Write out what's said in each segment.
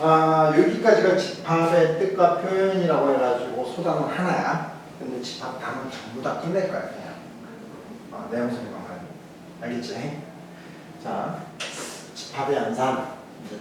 아, 여기까지가 집합의 뜻과 표현이라고 해가지고 소단은 하나야. 근데 집합 단은 전부 다 끝낼 거야, 그냥. 아, 내용 설명만. 알겠지? 자, 집합의 연산. 이제.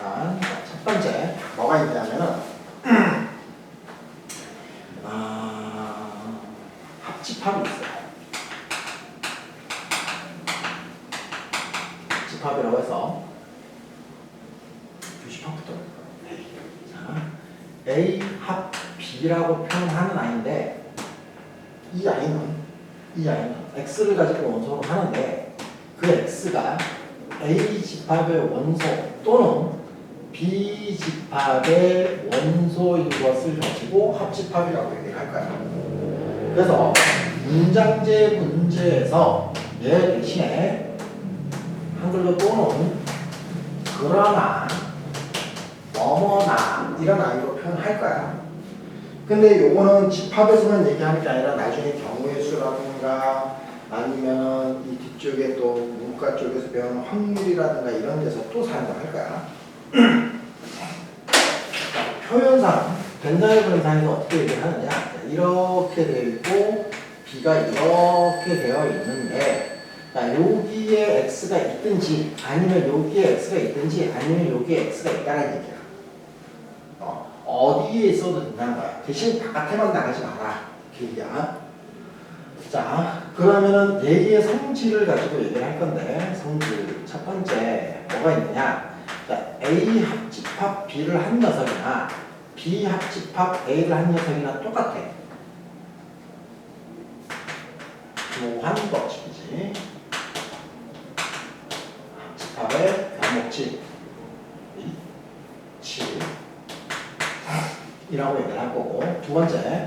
자, 첫 번째, 뭐가 있냐면은, 아, 합집합이 있어요. 집합이라고 해서 교집합부터 자, A 합 B라고 표현하는 아이인데 이 아이는 이 아이는 X를 가지고 원소로 하는데 그 X가 A 집합의 원소 또는 B 집합의 원소인 것을 가지고 합집합이라고 얘기를 할 거야. 그래서 문장제 문제에서 얘 대신에 한글로 또는 그러나 뭐뭐나 이런 아이로 표현할 거야. 근데 요거는 집합에서만 얘기하는 게 아니라 나중에 경우의 수라든가 아니면 이 뒤쪽에 또 문과 쪽에서 배우는 확률이라든가 이런 데서 또 사용할 거야. 자, 표현상 벤다이 현상에서 어떻게 얘기를 하느냐 이렇게 되어 있고 B가 이렇게 되어 있는데 자, 여기에 x가 있든지 아니면 여기에 x가 있든지 아니면 여기에 x가 있다는 얘기야. 어, 어디에 있어도 된다는 거야. 대신 바깥에만 나가지 마라. 그 얘기야. 자, 그러면은 네 개의 성질을 가지고 얘기를 할 건데 성질 첫 번째 뭐가 있느냐? 자, A 합집합 B를 한 녀석이나 B 합집합 A를 한 녀석이나 똑같아. 교환 법칙이지. 집합의 변목치 7 이라고 얘기를 할 거고. 두 번째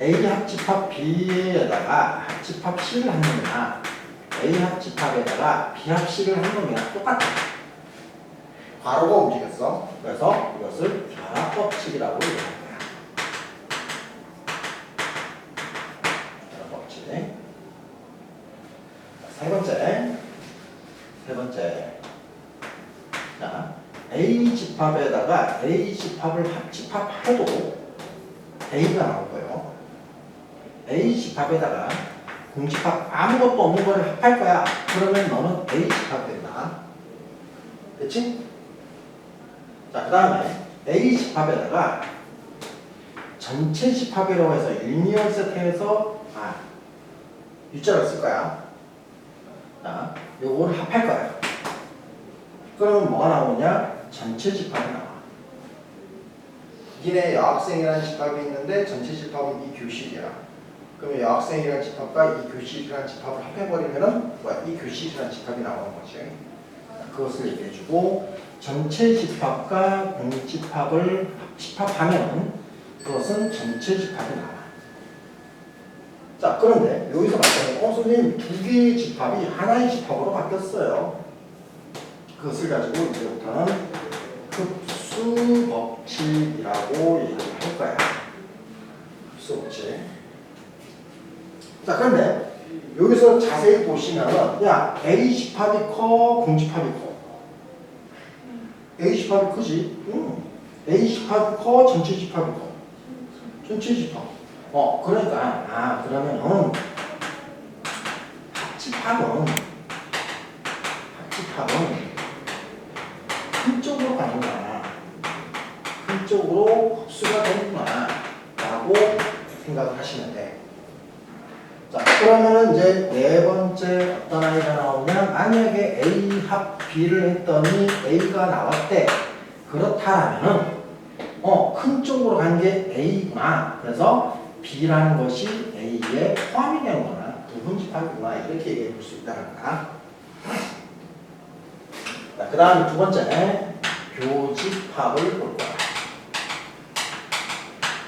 A 합집합 B에다가 합집합 C를 한 놈이나 A 합집합에다가 B 합 C를 한 놈이나 똑같아. 괄호가 움직였어. 그래서 이것을 거야 결합법칙 세 번째 세 번째. 자, A 집합에다가 A 집합을 합집합해도 A가 나올 거예요. A 집합에다가 공집합 아무것도 없는 거를 합할 거야. 그러면 너는 A 집합 된다. 됐지? 자, 그 다음에 A 집합에다가 전체 집합이라고 해서 유니언 세트에서 아, U자를 쓸 거야. 자, 요거를 합할 거야. 그러면 뭐가 나오냐? 전체 집합이 나와. 니네 여학생이라는 집합이 있는데 전체 집합은 이 교실이야. 그러면 여학생이라는 집합과 이 교실이라는 집합을 합해버리면은 뭐야? 이 교실이라는 집합이 나오는 거지. 그것을 얘기해주고 전체 집합과 공집합을 합집합하면 그것은 전체 집합이 나와. 자 그런데 여기서 말하는 어 선생님 두 개의 집합이 하나의 집합으로 바뀌었어요. 그것을 가지고 이제부터는 흡수 법칙이라고 얘기를 할 거야. 흡수 법칙. 자 그런데 여기서 자세히 보시면은 야 A 집합이 커 공 집합이 커. A 집합이 크지. 응. A 집합이 커 전체 집합이 커. 전체 집합. 어, 그러니까, 아, 그러면은, 합집합은, 합집합은, 한쪽으로 가는구나. 한쪽으로 흡수가 되는구나. 라고 생각을 하시면 돼. 자, 그러면은 이제 네 번째 어떤 아이가 나오냐? 만약에 A 합 B를 했더니 A가 나왔대. 그렇다면은, 어, 큰 쪽으로 간 게 A구나. 그래서 B라는 것이 A에 포함이 되는 거나 부분 집합이구나 이렇게 얘기해 볼 수 있다는 거야. 자, 그 다음 두 번째 교집합을 볼 거야.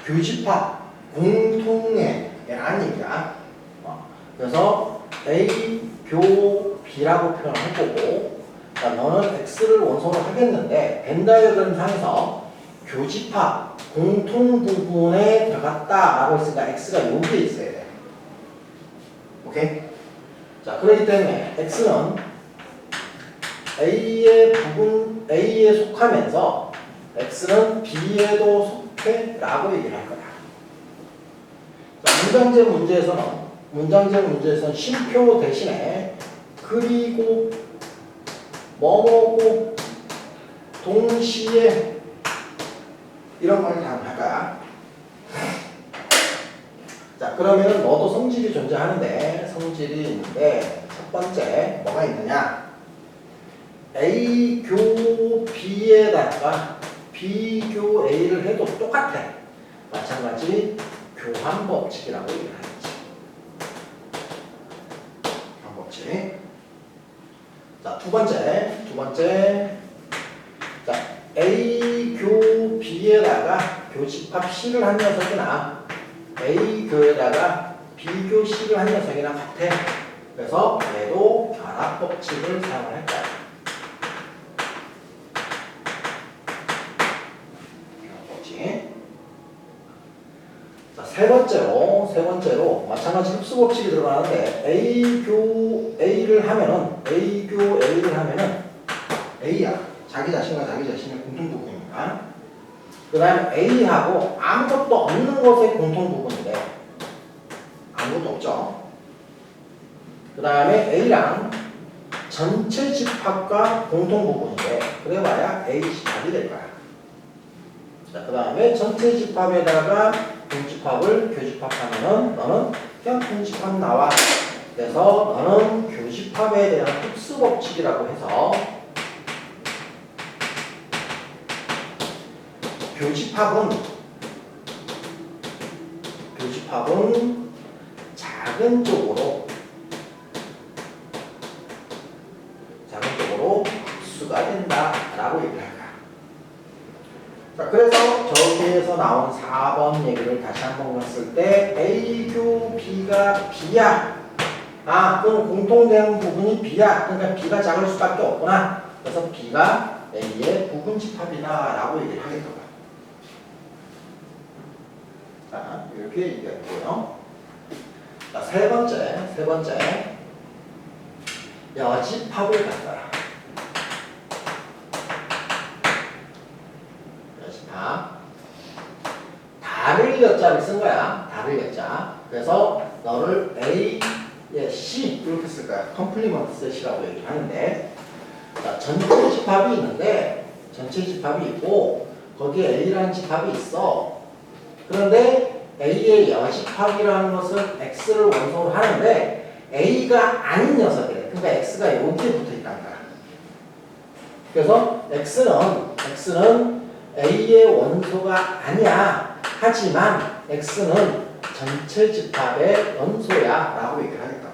교집합 공통의라는 얘기야. 어, 그래서 A 교 B라고 표현할 거고, 자, 너는 X를 원소로 하겠는데 벤다이어그램 상에서 교집합 공통 부분에 들어갔다라고 했으니까 x가 여기에 있어야 돼. 오케이? 자, 그렇기 때문에 x는 a의 부분 a에 속하면서 x는 b에도 속 해라고 얘기를 할. 자, 문장제 문제에서는 문장제 문제에서는 쉼표 대신에 그리고 뭐뭐고 동시에 이런 걸 사용할 거야. 자, 그러면은 너도 성질이 존재하는데 성질이 있는데 첫 번째 뭐가 있느냐? A 교 B에다가 B 교 A를 해도 똑같아. 마찬가지 교환 법칙이라고 얘기를 하겠지. 교환 법칙. 자, 두 번째, 두 번째. 자, A 교 B에다가 교집합 C를 한 녀석이나 A 교에다가 B 교 C를 한 녀석이나 같아. 그래서 얘도 결합 법칙을 사용할 거야. 결합 법칙. 자, 세 번째로, 세 번째로, 마찬가지 흡수 법칙이 들어가는데, A 교 A를 하면은, A 교 A를 하면은, A야. 자기 자신과 자기 자신의 공통 부분입니다. 그 다음에 A하고 아무것도 없는 것의 공통 부분인데, 아무것도 없죠. 그 다음에 A랑 전체 집합과 공통 부분인데, 그래봐야 A 집합이 될 거야. 자, 그 다음에 전체 집합에다가 교집합을 교집합하면은 너는 그냥 교집합 나와. 그래서 너는 교집합에 대한 흡수 법칙이라고 해서 교집합은 교집합은 작은 쪽으로 작은 쪽으로 흡수가 된다라고 얘기를 할까. 자, 그래서 저기에서 나온 4번 얘기를 다시 한 번 봤을 때 A 교 B가 B야. 아, 그럼 공통되는 부분이 B야. 그러니까 B가 작을 수밖에 없구나. 그래서 B가 A의 부분 집합이다 라고 얘기를 하겠다. 자, 이렇게 얘기했고요. 자, 세 번째, 세 번째. 여집합을. 여집합. 다를 여자를 쓴 거야. 다를 여자. 그래서 너를 A, 예, C 이렇게 쓸 거야. 컴플리먼트 셋이라고 얘기를 하는데 자, 전체 집합이 있는데 전체 집합이 있고 거기에 A라는 집합이 있어. 그런데 A의 여집합이라는 것은 X를 원소로 하는데 A가 아닌 녀석이래. 그러니까 X가 여기에 붙어 있다는 거야. 그래서 X는 X는 A의 원소가 아니야. 하지만 X는 전체 집합의 원소야 라고 얘기를 하겠다고.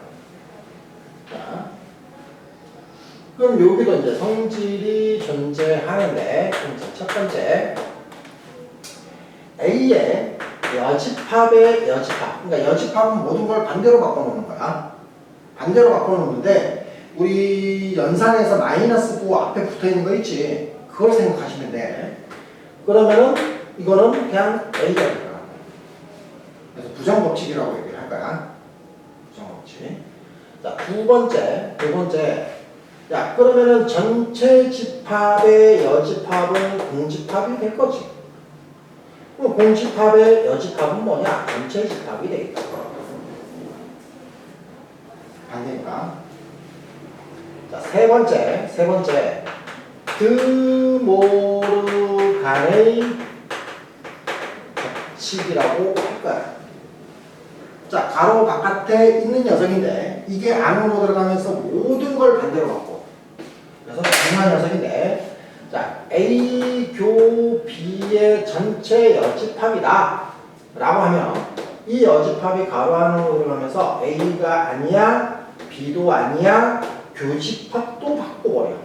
자, 그럼 여기도 이제 성질이 존재하는데 첫 번째 A의 여집합의 여집합. 그러니까 여집합은 모든 걸 반대로 바꿔놓는 거야. 반대로 바꿔놓는데 우리 연산에서 마이너스 9 앞에 붙어있는 거 있지. 그걸 생각하시면 돼. 그러면은 이거는 그냥 A가 될 거야. 그래서 부정법칙이라고 얘기를 할 거야. 부정법칙. 자, 두 번째, 두 번째. 야, 그러면은 전체 집합의 여집합은 공집합이 될 거지. 그럼 공집합의 여집합은 뭐냐? 전체 집합이 되겠다. 반대니까. 자, 세 번째, 세 번째. 드모르 간의 법칙이라고 할 거야. 자, 가로 바깥에 있는 녀석인데 이게 안으로 들어가면서 모든 걸 반대로 바꿔. 그래서 중요한 녀석인데 자, A 교 B의 전체 여집합이다 라고 하면 이 여집합이 가로 안으로 들어가면서 A가 아니야 B도 아니야 교집합도 바꿔버려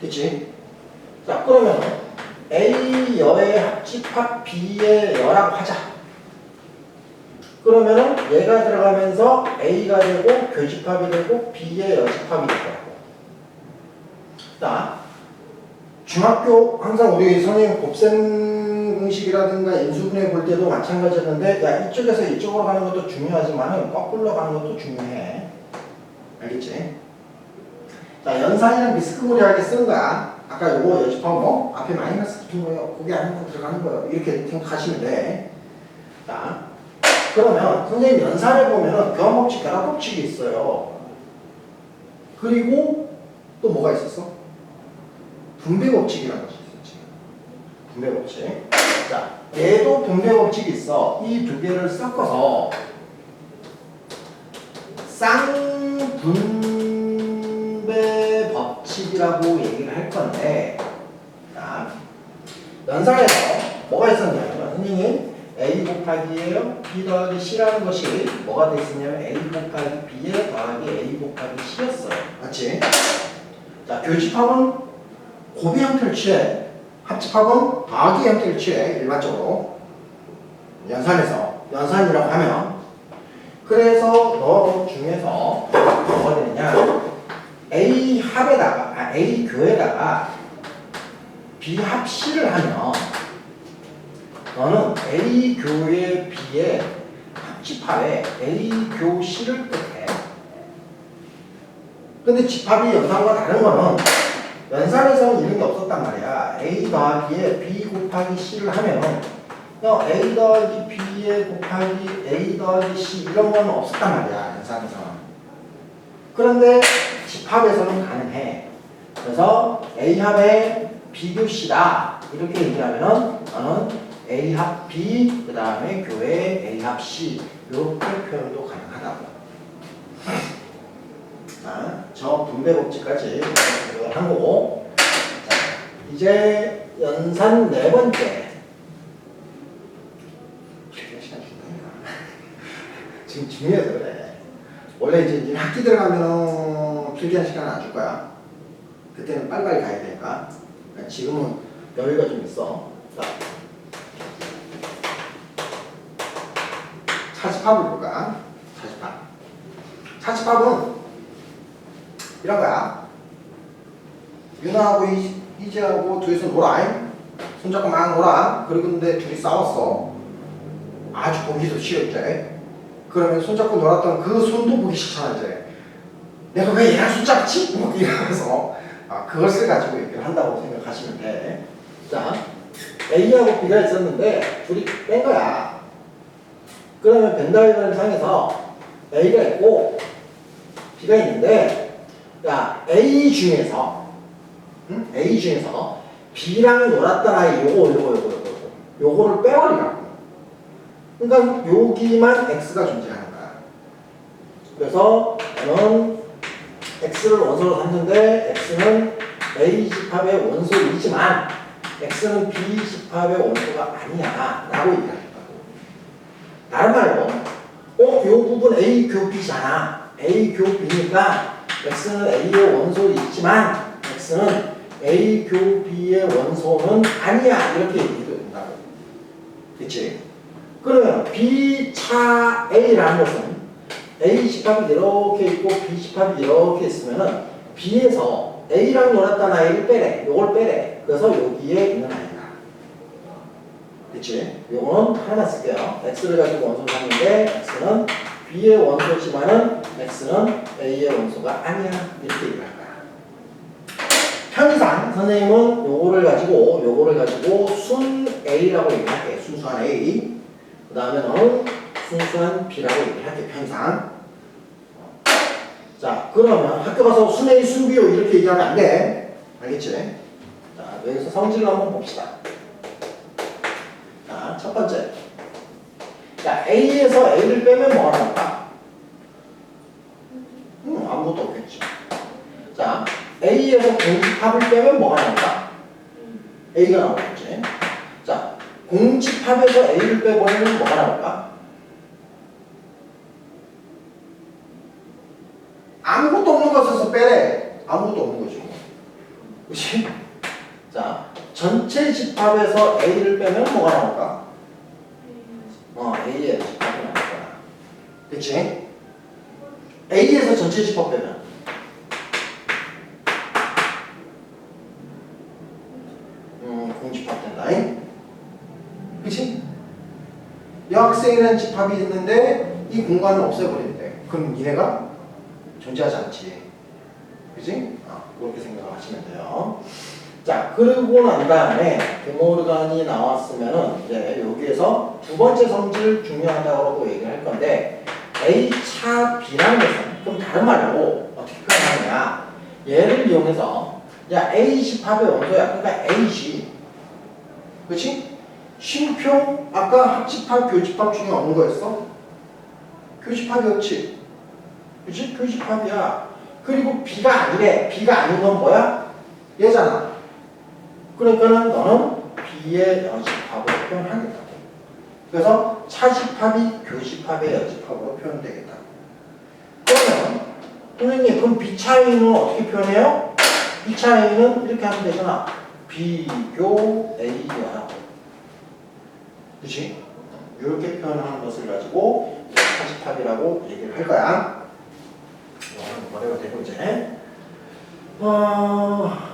그치? 자 그러면 A 여의 합집합 B의 여라고 하자. 그러면은 얘가 들어가면서 A가 되고 교집합이 되고 B의 여집합이 될 거라고. 자 중학교 항상 우리 선생님 곱셈 공식이라든가 인수분해 볼 때도 마찬가지였는데 야 이쪽에서 이쪽으로 가는 것도 중요하지만 거꾸로 가는 것도 중요해. 알겠지? 자 연산이랑 비스크모리하게 쓰는 거야 아까 요거 연습한 거 앞에 마이너스 붙은 거예요. 그게 아니고 들어가는 거예요. 이렇게 생각하시면 돼 자 그러면 선생님 연산을 보면은 교환법칙 결합법칙이 있어요. 그리고 또 뭐가 있었어? 분배법칙이라는 것이 있었지. 분배법칙 자, 얘도 분배법칙이 있어. 이 두 개를 섞어서 쌍분배 법칙이라고 얘기를 할 건데, 자, 연산에서 뭐가 있었냐면, 선생님, A 곱하기에요, B 더하기 C라는 것이 뭐가 돼 있었냐면, A 곱하기 B에 더하기 A 곱하기 C였어요. 맞지? 자, 교집합은 고비 형태를 취해. 합집합은 더하기 형태를 취해 일반적으로 연산에서 연산이라고 하면 그래서 너 중에서 뭐가 되느냐 A 합에다가 아, A 교에다가 B 합 C를 하면 너는 A 교의 B에 합집합에 A 교 C를 뜻해 근데 집합이 연산과 다른 거는 연산에서는 이런 게 없었단 말이야. A 더하기에 B 곱하기 C를 하면은 그냥 A 더하기 B에 곱하기 A 더하기 C 이런 건 없었단 말이야. 연산에서는. 그런데 집합에서는 가능해. 그래서 A 합에 B 교 C다 이렇게 얘기하면은 너는 A 합 B 그 다음에 교회 A 합 C 이렇게 표현도 가능하다고. 자, 저 분배 법칙까지 한 거고. 자, 이제 연산 네 번째. 준다니까. 지금 중요해서 그래. 원래 이제 이 학기 들어가면 필기한 시간 안줄 거야. 그때는 빨리빨리 가야 되니까. 그러니까 지금은 여유가 좀 있어. 자. 차집합을 볼까? 차집합. 차집합은 이런 거야. 윤아하고 이- 희재하고 둘이서 놀아. 손잡고 막 놀아. 그리고 근데 둘이 싸웠어. 아주 보기도 싫었대. 그러면 손잡고 놀았던 그 손도 보기 싫잖아 이제. 내가 왜 얘랑 손잡지? 뭐 이러면서 아, 그것을 가지고 얘기를 한다고 생각하시면 돼. 자, A하고 B가 있었는데 둘이 뺀 거야. 그러면 벤다이그램 상에서 A가 있고 B가 있는데 야 A 중에서 응? A 중에서 B랑 놀았던 아이 요거 요거 요거 요거 요거 요거를 빼버리라고 그러니까 여기만 X가 존재하는 거야 그래서 너는 X를 원소로 삼는데 X는 A 집합의 원소이지만 X는 B 집합의 원소가 아니야 라고 얘기하겠다고 다른 말로 어? 요 부분 A 교 B잖아 A 교 B니까 X는 A의 원소는 있지만 X는 A 교 B의 원소는 아니야 이렇게 얘기도 된다고 그치? 그러면 B차 A라는 것은 A 집합이 이렇게 있고 B 집합이 이렇게 있으면은 B에서 A랑 놀았던 아이를 빼래 요걸 빼래 그래서 여기에 있는 아이다 그치? 요거는 하나만 쓸게요 X를 가지고 원소를 하는데 X는 B의 원소지만은 X는 A의 원소가 아니야 이렇게 얘기할 거야. 편의상 선생님은 요거를 가지고 요거를 가지고 순 A라고 얘기할게. 순수한 A. 그 다음에 너는 순수한 B라고 얘기할게. 편의상. 자 그러면 학교 가서 순 A, 순 B 이렇게 얘기하면 안 돼. 알겠지? 자 여기서 성질을 한번 봅시다. 자 첫 번째. 자, A에서 A를 빼면 뭐가 나올까? 음, 아무것도 없겠지. 자, A에서 공집합을 빼면 뭐가 나올까? A가 나오겠지. 자, 공집합에서 A를 빼버리면 뭐가 나올까? 아무것도 없는 것에서 빼래. 아무것도 없는 거지. 그치? 자, 집합에서 A를 빼면 뭐가 나올까? 어, A의 집합이 나올 거야. 그치? A에서 전체 집합 빼면 음, 공집합 된다. 잉? 여학생이라는 집합이 있는데 이 공간을 없애버린대. 그럼 얘네가 존재하지 않지. 그지? 아, 그렇게 생각하시면 돼요. 자, 그러고 난 다음에 데모르간이 나왔으면은 이제 여기에서 두 번째 성질 중요하다고 얘기를 할 건데 A 차 B라는 것은 그럼 다른 말로 어떻게 표현하느냐? 얘를 이용해서 야 A 집합의 원소야. 그러니까 A시, 그렇지? 쉼표 아까 합집합, 교집합 중에 어느 거였어? 교집합이었지. 그렇지? 교집합이야. 그리고 B가 아니래. B가 아닌 건 뭐야? 얘잖아. 그러니까는 너는 B의 여집합으로 표현하겠다. 그래서 차집합이 교집합의 여집합으로 표현되겠다. 그러면 선생님 그럼 B 차이는 어떻게 표현해요? B 차이는 이렇게 하면 되잖아. 비교 A야. 그렇지? 이렇게 표현하는 것을 가지고 차집합이라고 얘기를 할 거야. 이거는 머리가 되고 이제 어...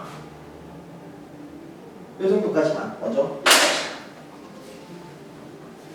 이 정도까지만 먼저